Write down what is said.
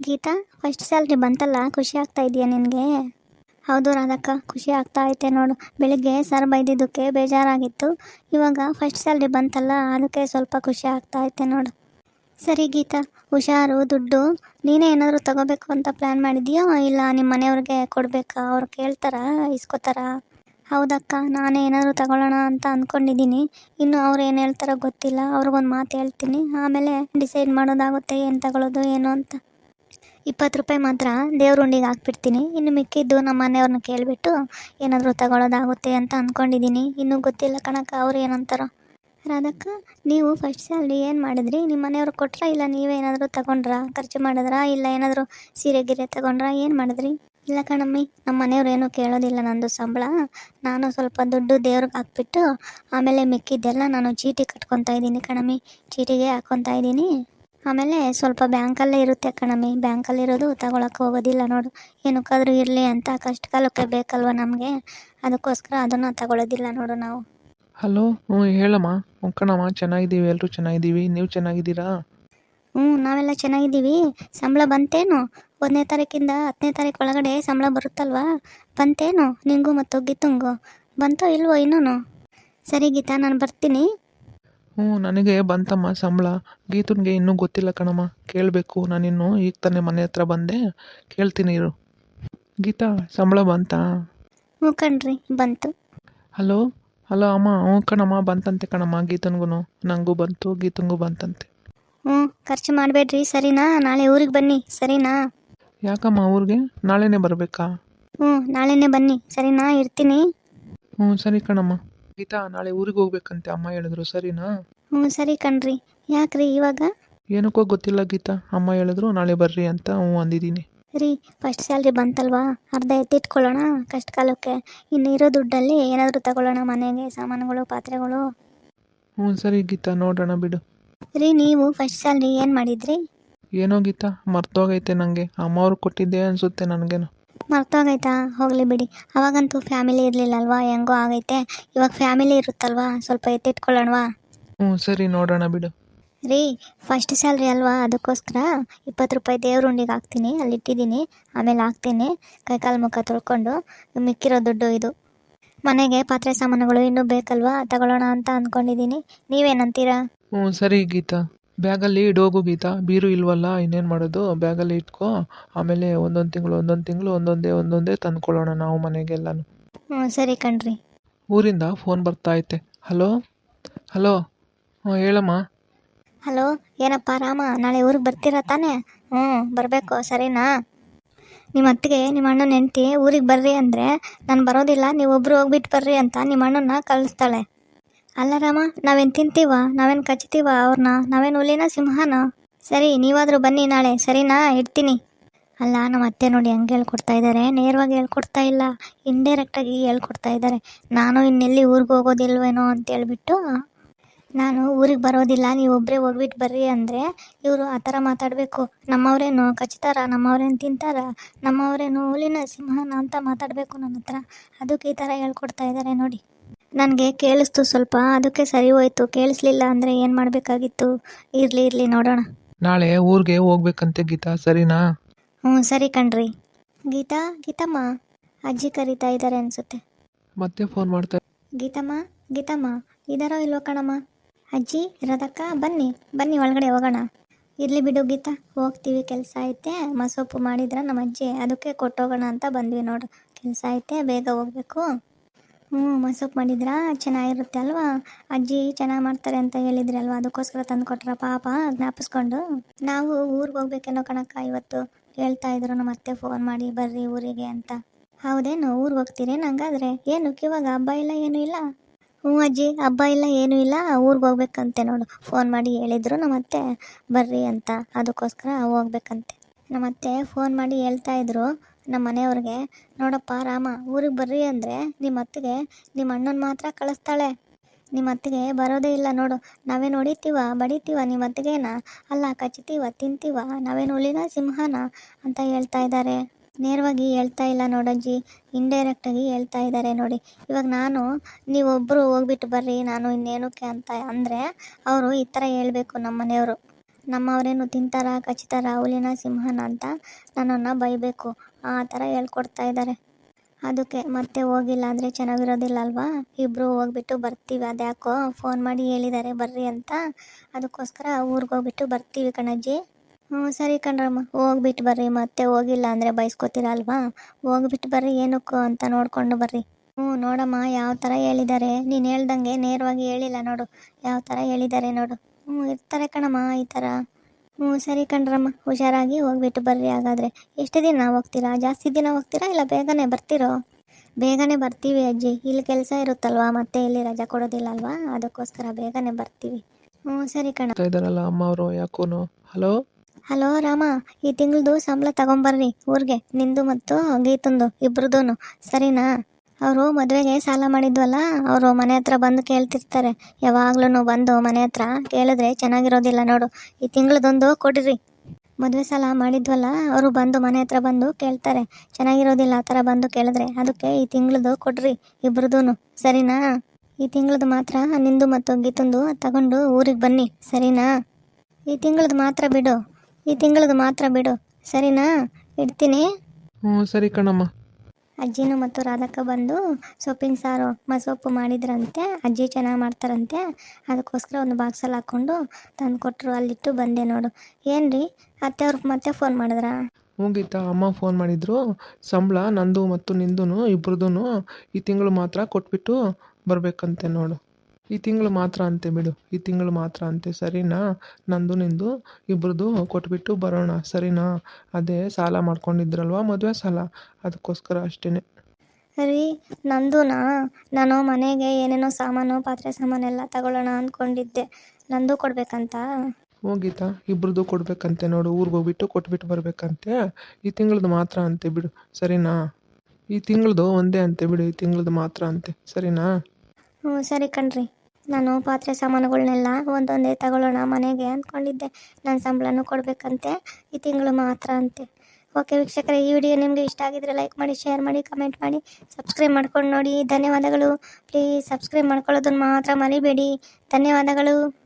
Geetha first salary ಬಂತಲ್ಲ, ಖುಷಿ ಆಗ್ತಾ ಇದೆಯಾ ನಿನಗೆ? ಹೌದು ರಾಧಕ್ಕ, ಖುಷಿ ಆಗ್ತಾ ಐತೆ ನೋಡು. ಬೆಳಿಗ್ಗೆ ಸರ್ ಬೈದಿದ್ದಕ್ಕೆ ಬೇಜಾರಾಗಿತ್ತು. ಇವಾಗ ಫಸ್ಟ್ ಸ್ಯಾಲ್ರಿ ಬಂತಲ್ಲ, ಅದಕ್ಕೆ ಸ್ವಲ್ಪ ಖುಷಿ ಆಗ್ತಾ ಐತೆ ನೋಡು. ಸರಿ ಗೀತಾ, ಹುಷಾರು, ದುಡ್ಡು. ನೀನೇ ಏನಾದರೂ ತಗೋಬೇಕು ಅಂತ ಪ್ಲ್ಯಾನ್ ಮಾಡಿದ್ಯೋ? ಇಲ್ಲ ನಿಮ್ಮ ಮನೆಯವ್ರಿಗೆ ಕೊಡಬೇಕಾ? ಅವ್ರು ಕೇಳ್ತಾರಾ? ಇಸ್ಕೋತಾರಾ? ಹೌದಕ್ಕ, ನಾನೇ ಏನಾದರೂ ತಗೊಳ್ಳೋಣ ಅಂತ ಅಂದ್ಕೊಂಡಿದ್ದೀನಿ ಇನ್ನು ಅವ್ರು ಏನು ಹೇಳ್ತಾರೋ ಗೊತ್ತಿಲ್ಲ. ಅವ್ರಿಗೊಂದು ಮಾತು ಹೇಳ್ತೀನಿ. ಆಮೇಲೆ ಡಿಸೈಡ್ ಮಾಡೋದಾಗುತ್ತೆ, ಏನು ತಗೊಳ್ಳೋದು, ಏನು ಅಂತ. ಇಪ್ಪತ್ತು ರೂಪಾಯಿ ಮಾತ್ರ ದೇವ್ರ ಉಂಡಿಗೆ ಹಾಕ್ಬಿಡ್ತೀನಿ. ಇನ್ನು ಮಿಕ್ಕಿದ್ದು ನಮ್ಮ ಮನೆಯವ್ರನ್ನ ಕೇಳಿಬಿಟ್ಟು ಏನಾದರೂ ತಗೊಳ್ಳೋದಾಗುತ್ತೆ ಅಂತ ಅಂದ್ಕೊಂಡಿದ್ದೀನಿ ಇನ್ನೂ ಗೊತ್ತಿಲ್ಲ ಕಣಕ್ಕ, ಅವ್ರು ಏನಂತಾರೋ? ರಾಧಕ್ಕ, ನೀವು ಫಸ್ಟ್ ಸ್ಯಾಲ್ರಿ ಏನು ಮಾಡಿದ್ರಿ? ನಿಮ್ಮ ಮನೆಯವ್ರು ಕೊಟ್ರಾ ಇಲ್ಲ ನೀವೇ ಏನಾದರೂ ತಗೊಂಡ್ರಾ? ಖರ್ಚು ಮಾಡಿದ್ರಾ? ಇಲ್ಲ ಏನಾದರೂ ಸೀರೆ ಗಿರೆ ತಗೊಂಡ್ರಾ? ಏನು ಮಾಡಿದ್ರಿ? ಇಲ್ಲ ಕಣಮ್ಮಿ, ನಮ್ಮ ಮನೆಯವ್ರು ಏನೂ ಕೇಳೋದಿಲ್ಲ ನಂದು ಸಂಬಳ. ನಾನು ಸ್ವಲ್ಪ ದುಡ್ಡು ದೇವ್ರಿಗೆ ಹಾಕ್ಬಿಟ್ಟು ಆಮೇಲೆ ಮಿಕ್ಕಿದ್ದೆಲ್ಲ ನಾನು ಚೀಟಿ ಕಟ್ಕೊತಾ ಇದ್ದೀನಿ ಕಣಮ್ಮಿ. ಚೀಟಿಗೆ ಹಾಕ್ಕೊತಾ ಇದ್ದೀನಿ. ಆಮೇಲೆ ಸ್ವಲ್ಪ ಬ್ಯಾಂಕಲ್ಲೇ ಇರುತ್ತೆ ಕಣಮ್ಮಿ. ಬ್ಯಾಂಕಲ್ಲಿರೋದು ತಗೊಳಕ್ಕೆ ಹೋಗೋದಿಲ್ಲ ನೋಡು. ಏನಕ್ಕಾದ್ರೂ ಇರಲಿ ಅಂತ ಕಷ್ಟ ಕಾಲಕ್ಕೆ ಬೇಕಲ್ವ ನಮಗೆ? ಅದಕ್ಕೋಸ್ಕರ ಅದನ್ನು ತಗೊಳ್ಳೋದಿಲ್ಲ ನೋಡು ನಾವು. ಹಲೋ ಹ್ಞೂ ಹೇಳಮ್ಮ. ಕಣಮ್ಮ ಚೆನ್ನಾಗಿದ್ದೀವಿ. ಎಲ್ಲರೂ ಚೆನ್ನಾಗಿದ್ದೀವಿ. ನೀವು ಚೆನ್ನಾಗಿದ್ದೀರಾ? ಹ್ಞೂ ನಾವೆಲ್ಲ ಚೆನ್ನಾಗಿದ್ದೀವಿ. ಸಂಬಳ ಬಂತೇನು? ಒಂದನೇ ತಾರೀಕಿಂದ ಹತ್ತನೇ ತಾರೀಕು ಒಳಗಡೆ ಸಂಬಳ ಬರುತ್ತಲ್ವಾ? ಬಂತೇನು? ನಿಂಗು ಮತ್ತು ಗೀತುಂಗು ಬಂತೋ ಇಲ್ವೋ ಇನ್ನೂ ಸರಿ ಗೀತಾ ನಾನು ಬರ್ತೀನಿ. ಹ್ಞೂ ನನಗೆ ಬಂತಮ್ಮ ಸಂಬಳ. ಗೀತನ್ಗೆ ಇನ್ನೂ ಗೊತ್ತಿಲ್ಲ ಕಣಮ್ಮ. ಕೇಳಬೇಕು. ನಾನಿನ್ನು ಈಗ ತಾನೇ ಮನೆ ಹತ್ರ ಬಂದೆ. ಕೇಳ್ತೀನಿ ಇರು. ಗೀತಾ ಸಂಬಳ ಬಂತಾ? ಹ್ಞೂ ಕಣ್ರಿ ಬಂತು. ಹಲೋ? ಹಲೋ ಅಮ್ಮ ಹ್ಞೂ ಕಣಮ್ಮ ಬಂತಂತೆ ಕಣಮ್ಮ ಗೀತನ್ಗೂ ನನಗೂ ಬಂತು ಗೀತನ್ಗೂ ಬಂತಂತೆ. ಹ್ಞೂ ಖರ್ಚು ಮಾಡಬೇಡ್ರಿ ಸರಿನಾ? ನಾಳೆ ಊರಿಗೆ ಬನ್ನಿ ಸರಿನಾ? ಯಾಕಮ್ಮ ಊರಿಗೆ? ನಾಳೆನೇ ಬರಬೇಕಾ? ಹ್ಞೂ ನಾಳೆನೇ ಬನ್ನಿ ಸರಿನಾ? ಇರ್ತೀನಿ. ಹ್ಞೂ ಸರಿ ಕಣಮ್ಮ. ಗೀತಾ ನಾಳೆ ಊರಿಗೆ ಹೋಗ್ಬೇಕಂತೆ ಅಮ್ಮ ಹೇಳಿದ್ರು. ಸರಿನಾ? ಹ್ಞೂ ಸರಿ ಕಣ್ರಿ. ಯಾಕ್ರಿ ಇವಾಗ? ಏನಕ್ಕೋ ಗೊತ್ತಿಲ್ಲ ಗೀತಾ. ಅಮ್ಮ ಹೇಳಿದ್ರು ನಾಳೆ ಬರ್ರಿ ಅಂತ ಹ್ಞೂ ಅಂದಿದ್ದೀನಿ. ರೀ ಫಸ್ಟ್ ಸ್ಯಾಲ್ರಿ ಬಂತಲ್ವಾ? ಅರ್ಧ ಎತ್ತಿಟ್ಕೊಳ್ಳೋಣ. ಕಷ್ಟ ಕಾಲಕ್ಕೆ ಇನ್ನು ಇರೋ ದುಡ್ಡಲ್ಲಿ ಏನಾದರೂ ತಗೊಳ್ಳೋಣ ಮನೆಗೆ ಸಾಮಾನುಗಳು ಪಾತ್ರೆಗಳು. ಹ್ಞೂ ಸರಿ ಗೀತಾ ನೋಡೋಣ ಬಿಡು. ರೀ ನೀವು ಫಸ್ಟ್ ಸ್ಯಾಲ್ರಿ ಏನು ಮಾಡಿದ್ರಿ? ಏನೋ ಗೀತಾ ಮರ್ತೋಗೈತೆ ನನಗೆ ಅಮ್ಮವ್ರು ಕೊಟ್ಟಿದ್ದೆ ಅನಿಸುತ್ತೆ ನನಗೇನು. ಮರ್ತೋಗೈತಾ? ಹೋಗಲಿ ಬಿಡಿ. ಅವಾಗಂತೂ ಫ್ಯಾಮಿಲಿ ಇರಲಿಲ್ಲ ಅಲ್ವಾ ಹೆಂಗೋ ಆಗೈತೆ. ಇವಾಗ ಫ್ಯಾಮಿಲಿ ಇರುತ್ತಲ್ವಾ? ಸ್ವಲ್ಪ ಎತ್ತಿಟ್ಕೊಳ್ಳೋಣವಾ? ಹ್ಞೂ ಸರಿ ನೋಡೋಣ ಬಿಡು. ರೀ ಫಸ್ಟ್ ಸ್ಯಾಲ್ರಿ ಅಲ್ವಾ? ಅದಕ್ಕೋಸ್ಕರ ಇಪ್ಪತ್ತು ರೂಪಾಯಿ ದೇವ್ರ ಉಂಡಿಗೆ ಹಾಕ್ತೀನಿ. ಅಲ್ಲಿ ಇಟ್ಟಿದ್ದೀನಿ ಆಮೇಲೆ ಹಾಕ್ತೀನಿ. ಕೈಕಾಲು ಮುಖ ತೊಳ್ಕೊಂಡು ಮಿಕ್ಕಿರೋ ದುಡ್ಡು ಇದು. ಮನೆಗೆ ಪಾತ್ರೆ ಸಾಮಾನುಗಳು ಇನ್ನೂ ಬೇಕಲ್ವಾ? ತಗೊಳ್ಳೋಣ ಅಂತ ಅಂದ್ಕೊಂಡಿದ್ದೀನಿ. ನೀವೇನಂತೀರಾ? ಹ್ಞೂ ಸರಿ ಗೀತಾ. ಬ್ಯಾಗಲ್ಲಿ ಇಡೋಗು ಗೀತಾ ಬೀರು ಇಲ್ವಲ್ಲ ಇನ್ನೇನು ಮಾಡೋದು? ಬ್ಯಾಗಲ್ಲಿ ಇಟ್ಕೋ ಆಮೇಲೆ ಒಂದೊಂದು ತಿಂಗಳು ಒಂದೊಂದು ತಿಂಗಳು ಒಂದೊಂದೇ ಒಂದೊಂದೇ ತಂದ್ಕೊಳ್ಳೋಣ ನಾವು ಮನೆಗೆಲ್ಲನೂ. ಹ್ಞೂ ಸರಿ ಕಣ್ರಿ. ಊರಿಂದ ಫೋನ್ ಬರ್ತಾ ಐತೆ. ಹಲೋ? ಹಲೋ? ಹ್ಞೂ ಹೇಳಮ್ಮ. ಹಲೋ ಏನಪ್ಪ ರಾಮ ನಾಳೆ ಊರಿಗೆ ಬರ್ತೀರಾ ತಾನೇ? ಹ್ಞೂ ಬರಬೇಕು ಸರಿನಾ? ನಿಮ್ಮ ಅತ್ತಿಗೆ ನಿಮ್ಮ ಅಣ್ಣನ ಹೆಂಡ್ತಿ ಊರಿಗೆ ಬರ್ರಿ ಅಂದರೆ ನಾನು ಬರೋದಿಲ್ಲ ನೀವೊಬ್ಬರು ಹೋಗ್ಬಿಟ್ಟು ಬರ್ರಿ ಅಂತ ನಿಮ್ಮ ಅಣ್ಣನ ಕಳಿಸ್ತಾಳೆ. ಅಲ್ಲ ರಾಮ, ನಾವೇನು ತಿಂತೀವ? ನಾವೇನು ಕಚ್ತೀವ ಅವ್ರನ್ನ ನಾವೇನು ಹುಲಿನ, ಸಿಂಹನ? ಸರಿ, ನೀವಾದರೂ ಬನ್ನಿ ನಾಳೆ. ಸರಿನಾ ಇಡ್ತೀನಿ. ಅಲ್ಲ, ನಮ್ಮ ಅತ್ತೆ ನೋಡಿ ಹಂಗೆ ಹೇಳ್ಕೊಡ್ತಾ ಇದ್ದಾರೆ ನೇರವಾಗಿ ಹೇಳ್ಕೊಡ್ತಾ ಇಲ್ಲ. ಇಂಡೈರೆಕ್ಟಾಗಿ ಹೇಳ್ಕೊಡ್ತಾ ಇದ್ದಾರೆ ನಾನು ಇನ್ನೆಲ್ಲಿ ಊರಿಗೆ ಹೋಗೋದಿಲ್ವೇನೋ ಅಂತ ಹೇಳ್ಬಿಟ್ಟು, ನಾನು ಊರಿಗೆ ಬರೋದಿಲ್ಲ. ನೀವು ಒಬ್ಬರೇ ಹೋಗ್ಬಿಟ್ಟು ಬರ್ರಿ ಅಂದರೆ ಇವರು ಆ ಥರ ಮಾತಾಡಬೇಕು. ನಮ್ಮವರೇನು ಕಚ್ತಾರ? ನಮ್ಮವ್ರೇನು ತಿಂತಾರ? ನಮ್ಮವರೇನು ಹುಲಿನ, ಸಿಂಹನ ಅಂತ ಮಾತಾಡಬೇಕು ನನ್ನ ಹತ್ರ ಅದಕ್ಕೆ ಈ ಥರ ಹೇಳ್ಕೊಡ್ತಾ ಇದ್ದಾರೆ ನೋಡಿ. ನನಗೆ ಕೇಳಿಸ್ತು ಸ್ವಲ್ಪ ಅದಕ್ಕೆ ಸರಿ ಹೋಯ್ತು. ಕೇಳಿಸ್ಲಿಲ್ಲ ಅಂದರೆ ಏನು ಮಾಡಬೇಕಾಗಿತ್ತು? ಇರಲಿ ಇರಲಿ ನೋಡೋಣ. ನಾಳೆ ಊರಿಗೆ ಹೋಗ್ಬೇಕಂತೆ ಗೀತಾ ಸರಿನಾ? ಹ್ಞೂ ಸರಿ ಕಣ್ರಿ. ಗೀತಾ ಗೀತಮ್ಮ. ಅಜ್ಜಿ ಕರೀತಾ ಇದ್ದಾರೆ ಅನಿಸುತ್ತೆ. ಮತ್ತೆ ಫೋನ್ ಮಾಡ್ತಾ ಗೀತಮ್ಮ ಗೀತಮ್ಮ ಇದಾರೋ ಇಲ್ವೋ ಕಣಮ್ಮ? ಅಜ್ಜಿ ಇರೋದಕ್ಕ ಬನ್ನಿ ಬನ್ನಿ ಒಳಗಡೆ ಹೋಗೋಣ. ಇರಲಿ ಬಿಡು ಗೀತಾ ಹೋಗ್ತೀವಿ ಕೆಲಸ ಐತೆ. ಮಸೊಪ್ಪು ಮಾಡಿದ್ರ ನಮ್ಮ ಅಜ್ಜಿ ಅದಕ್ಕೆ ಕೊಟ್ಟೋಗೋಣ ಅಂತ ಬಂದ್ವಿ ನೋಡು. ಕೆಲಸ ಐತೆ ಬೇಗ ಹೋಗ್ಬೇಕು. ಹ್ಞೂ ಮಸೊಪ್ಪು ಮಾಡಿದ್ರಾ? ಚೆನ್ನಾಗಿರುತ್ತೆ ಅಲ್ವಾ? ಅಜ್ಜಿ ಚೆನ್ನಾಗಿ ಮಾಡ್ತಾರೆ ಅಂತ ಹೇಳಿದ್ರಿ ಅಲ್ವಾ ಅದಕ್ಕೋಸ್ಕರ ತಂದು ಕೊಟ್ರ ಪಾಪ ಜ್ಞಾಪಿಸ್ಕೊಂಡು. ನಾವು ಊರಿಗೆ ಹೋಗ್ಬೇಕೇನೋ ಕಣಕ್ಕ ಇವತ್ತು, ಹೇಳ್ತಾ ಇದ್ರು ನಮ್ಮ ಅತ್ತೆ ಫೋನ್ ಮಾಡಿ, ಬರ್ರಿ ಊರಿಗೆ ಅಂತ. ಹೌದೇನು? ಊರಿಗೆ ಹೋಗ್ತೀರಿ ನಂಗಾದ್ರೆ ಏನು, ಇವಾಗ ಹಬ್ಬ ಇಲ್ಲ, ಏನೂ ಇಲ್ಲ? ಹ್ಞೂ ಅಜ್ಜಿ, ಹಬ್ಬ ಇಲ್ಲ, ಏನೂ ಇಲ್ಲ. ಊರಿಗೆ ಹೋಗ್ಬೇಕಂತೆ ನೋಡು. ಫೋನ್ ಮಾಡಿ ಹೇಳಿದ್ರು ನಮ್ಮ ಅತ್ತೆ, ಬರ್ರಿ ಅಂತ. ಅದಕ್ಕೋಸ್ಕರ ಹೋಗ್ಬೇಕಂತೆ. ನಮ್ಮ ಅತ್ತೆ ಫೋನ್ ಮಾಡಿ ಹೇಳ್ತಾ ಇದ್ರು. ನಮ್ಮ ಮನೆಯವ್ರಿಗೆ ನೋಡಪ್ಪ ರಾಮ, ಊರಿಗೆ ಬರ್ರಿ ಅಂದರೆ ನಿಮ್ಮ ಅತ್ತಿಗೆ ನಿಮ್ಮ ಅಣ್ಣನ ಮಾತ್ರ ಕಳಿಸ್ತಾಳೆ. ನಿಮ್ಮ ಅತ್ತಿಗೆ ಬರೋದೇ ಇಲ್ಲ ನೋಡು. ನಾವೇನು ಹೊಡಿತೀವ, ಬಡಿತೀವ ನಿಮ್ಮ ಅತ್ತಿಗೆನ? ಅಲ್ಲ, ಕಚ್ತೀವ, ತಿಂತೀವ, ನಾವೇನು ಹುಲಿನ, ಸಿಂಹನ? ಅಂತ ಹೇಳ್ತಾ ಇದ್ದಾರೆ ನೇರವಾಗಿ ಹೇಳ್ತಾ ಇಲ್ಲ ನೋಡಜ್ಜಿ ಇಂಡೈರೆಕ್ಟಾಗಿ ಹೇಳ್ತಾ ಇದ್ದಾರೆ ನೋಡಿ. ಇವಾಗ ನಾನು ನೀವೊಬ್ಬರು ಹೋಗ್ಬಿಟ್ಟು ಬರ್ರಿ, ನಾನು ಇನ್ನೇನಕ್ಕೆ ಅಂತ ಅಂದರೆ, ಅವರು ಈ ಥರ ಹೇಳಬೇಕು ನಮ್ಮ ಮನೆಯವರು ನಮ್ಮವರೇನು ತಿಂತಾರ, ಕಚ್ತಾರ, ಹುಲಿನ, ಸಿಂಹನ ಅಂತ ನನ್ನನ್ನು ಬೈಬೇಕು. ಆ ಥರ ಹೇಳ್ಕೊಡ್ತಾ ಇದ್ದಾರೆ ಅದಕ್ಕೆ ಮತ್ತೆ ಹೋಗಿಲ್ಲ ಅಂದರೆ ಚೆನ್ನಾಗಿರೋದಿಲ್ಲ ಅಲ್ವಾ? ಇಬ್ಬರು ಹೋಗ್ಬಿಟ್ಟು ಬರ್ತೀವಿ. ಅದ್ಯಾಕೋ ಫೋನ್ ಮಾಡಿ ಹೇಳಿದ್ದಾರೆ ಬರ್ರಿ ಅಂತ. ಅದಕ್ಕೋಸ್ಕರ ಊರಿಗೆ ಹೋಗ್ಬಿಟ್ಟು ಬರ್ತೀವಿ ಕಣಜ್ಜಿ. ಹ್ಞೂ, ಸರಿ ಕಣ್ರಮ್ಮ. ಹೋಗ್ಬಿಟ್ಟು ಬರ್ರಿ. ಮತ್ತೆ ಹೋಗಿಲ್ಲ ಅಂದರೆ ಬೈಸ್ಕೊತೀರ ಅಲ್ವಾ? ಹೋಗ್ಬಿಟ್ಟು ಬರ್ರಿ, ಏನಕ್ಕೋ ಅಂತ ನೋಡ್ಕೊಂಡು ಬರ್ರಿ. ಹ್ಞೂ, ನೋಡಮ್ಮ, ಯಾವ ಥರ ಹೇಳಿದ್ದಾರೆ ನೀನು ಹೇಳ್ದಂಗೆ ನೇರವಾಗಿ ಹೇಳಿಲ್ಲ ನೋಡು. ಯಾವ ಥರ ಹೇಳಿದ್ದಾರೆ ನೋಡು. ಹ್ಞೂ ಇರ್ತಾರೆ ಕಣಮ್ಮ ಈ ಥರ. ಹ್ಞೂ ಸರಿ ಕಣ್ರಮ್ಮ ಹುಷಾರಾಗಿ ಹೋಗ್ಬಿಟ್ಟು ಬರ್ರಿ ಹಾಗಾದರೆ. ಎಷ್ಟು ದಿನ ಹೋಗ್ತೀರಾ? ಜಾಸ್ತಿ ದಿನ ಹೋಗ್ತೀರಾ ಇಲ್ಲ ಬೇಗನೆ ಬರ್ತೀರೋ? ಬೇಗನೆ ಬರ್ತೀವಿ ಅಜ್ಜಿ. ಇಲ್ಲಿ ಕೆಲಸ ಇರುತ್ತಲ್ವಾ? ಮತ್ತೆ ಇಲ್ಲಿ ರಜಾ ಕೊಡೋದಿಲ್ಲ ಅಲ್ವಾ? ಅದಕ್ಕೋಸ್ಕರ ಬೇಗನೆ ಬರ್ತೀವಿ. ಹ್ಞೂ ಸರಿ ಕಣ ಅಮ್ಮ ಅವರು ಯಾಕೂನು? ಹಲೋ? ಹಲೋ ರಾಮ ಈ ತಿಂಗಳದು ಸಂಬಳ ತಗೊಂಬರ್ರಿ ಊರಿಗೆ. ನಿಂದು ಮತ್ತು ಗೀತಂದು ಇಬ್ರದೂ ಸರಿನಾ? ಅವರು ಮದುವೆಗೆ ಸಾಲ ಮಾಡಿದ್ವಲ್ಲ, ಅವರು ಮನೆ ಹತ್ರ ಬಂದು ಕೇಳ್ತಿರ್ತಾರೆ. ಯಾವಾಗ್ಲೂ ಬಂದು ಮನೆ ಹತ್ರ ಕೇಳಿದ್ರೆ ಚೆನ್ನಾಗಿರೋದಿಲ್ಲ ನೋಡು. ಈ ತಿಂಗಳದೊಂದು ಕೊಡ್ರಿ. ಮದುವೆ ಸಾಲ ಮಾಡಿದ್ವಲ್ಲ, ಅವರು ಬಂದು ಮನೆ ಹತ್ರ ಬಂದು ಕೇಳ್ತಾರೆ. ಚೆನ್ನಾಗಿರೋದಿಲ್ಲ ಆ ಥರ ಬಂದು ಕೇಳಿದ್ರೆ ಅದಕ್ಕೆ ಈ ತಿಂಗಳದು ಕೊಡ್ರಿ ಇಬ್ರದೂ ಸರಿನಾ? ಈ ತಿಂಗಳದು ಮಾತ್ರ ನಿಂದು ಮತ್ತು ಗೀತಂದು ತಗೊಂಡು ಊರಿಗೆ ಬನ್ನಿ. ಸರಿನಾ? ಈ ತಿಂಗಳದು ಮಾತ್ರ ಬಿಡು. ಈ ತಿಂಗಳದು ಮಾತ್ರ ಬಿಡು. ಸರಿನಾ? ಇಡ್ತೀನಿ. ಹ್ಞೂ ಸರಿ ಕಣಮ್ಮ. ಅಜ್ಜಿನೂ ಮತ್ತು ರಾಧಕ್ಕ ಬಂದು ಸೊಪ್ಪಿನ ಸಾರು ಮಸೊಪ್ಪು ಮಾಡಿದ್ರಂತೆ, ಅಜ್ಜಿ ಚೆನ್ನಾಗಿ ಮಾಡ್ತಾರಂತೆ, ಅದಕ್ಕೋಸ್ಕರ ಒಂದು ಬಾಕ್ಸಲ್ಲಿ ಹಾಕ್ಕೊಂಡು ತಂದು ಕೊಟ್ಟರು ಅಲ್ಲಿಟ್ಟು ಬಂದೆ ನೋಡು. ಏನು ರೀ ಅತ್ತೆಯವ್ರಿಗೆ ಮತ್ತೆ ಫೋನ್ ಮಾಡಿದ್ರಾ? ಹ್ಞೂ ಅಮ್ಮ ಫೋನ್ ಮಾಡಿದ್ರು. ಸಂಬಳ, ನಂದು ಮತ್ತು ನಿಂದು ಇಬ್ರದ್ದು ಈ ತಿಂಗಳು ಮಾತ್ರ ಕೊಟ್ಬಿಟ್ಟು ಬರಬೇಕಂತೆ ನೋಡು. ಈ ತಿಂಗಳು ಮಾತ್ರ ಅಂತೆ ಬಿಡು ಈ ತಿಂಗಳು ಮಾತ್ರ ಅಂತೆ. ಸರಿನಾ? ನಂದು ನಿಂದು ಇಬ್ರದ್ದು ಕೊಟ್ಬಿಟ್ಟು ಬರೋಣ. ಸರಿನಾ? ಅದೇ ಸಾಲ ಮಾಡ್ಕೊಂಡಿದ್ರಲ್ವಾ ಮದುವೆ ಸಾಲ? ಅದಕ್ಕೋಸ್ಕರ ಅಷ್ಟೇ ರೀ ನಂದುನಾ? ನಾನು ಮನೆಗೆ ಏನೇನೋ ಸಾಮಾನು ಪಾತ್ರೆ ಸಾಮಾನೆಲ್ಲ ತಗೊಳ್ಳೋಣ ಅಂದ್ಕೊಂಡಿದ್ದೆ ನಂದು ಕೊಡ್ಬೇಕಂತ? ಹ್ಞೂ ಗೀತಾ ಇಬ್ರದ್ದು ಕೊಡ್ಬೇಕಂತೆ ನೋಡು. ಊರಿಗೆ ಹೋಗ್ಬಿಟ್ಟು ಕೊಟ್ಬಿಟ್ಟು ಬರಬೇಕಂತೆ. ಈ ತಿಂಗಳದ್ದು ಮಾತ್ರ ಅಂತೆ ಬಿಡು. ಸರಿನಾ? ಈ ತಿಂಗಳದು ಒಂದೇ ಅಂತೆ ಬಿಡು ಈ ತಿಂಗಳದ್ದು ಮಾತ್ರ ಅಂತೆ. ಸರಿನಾ? ಹ್ಞೂ, ಸರಿ ಕಣ್ರಿ. ನಾನು ಪಾತ್ರೆ ಸಾಮಾನುಗಳನ್ನೆಲ್ಲ ಒಂದೊಂದೇ ತಗೊಳ್ಳೋಣ ಮನೆಗೆ ಅಂದ್ಕೊಂಡಿದ್ದೆ. ನನ್ನ ಸಂಬಳನೂ ಕೊಡಬೇಕಂತೆ, ಈ ತಿಂಗಳು ಮಾತ್ರ ಅಂತೆ. ಓಕೆ ವೀಕ್ಷಕರೇ, ಈ ವಿಡಿಯೋ ನಿಮಗೆ ಇಷ್ಟ ಆಗಿದ್ರೆ ಲೈಕ್ ಮಾಡಿ, ಶೇರ್ ಮಾಡಿ, ಕಮೆಂಟ್ ಮಾಡಿ, ಸಬ್ಸ್ಕ್ರೈಬ್ ಮಾಡ್ಕೊಂಡು ನೋಡಿ. ಧನ್ಯವಾದಗಳು. ಪ್ಲೀಸ್ ಸಬ್ಸ್ಕ್ರೈಬ್ ಮಾಡ್ಕೊಳ್ಳೋದನ್ನು ಮಾತ್ರ ಮರಿಬೇಡಿ. ಧನ್ಯವಾದಗಳು.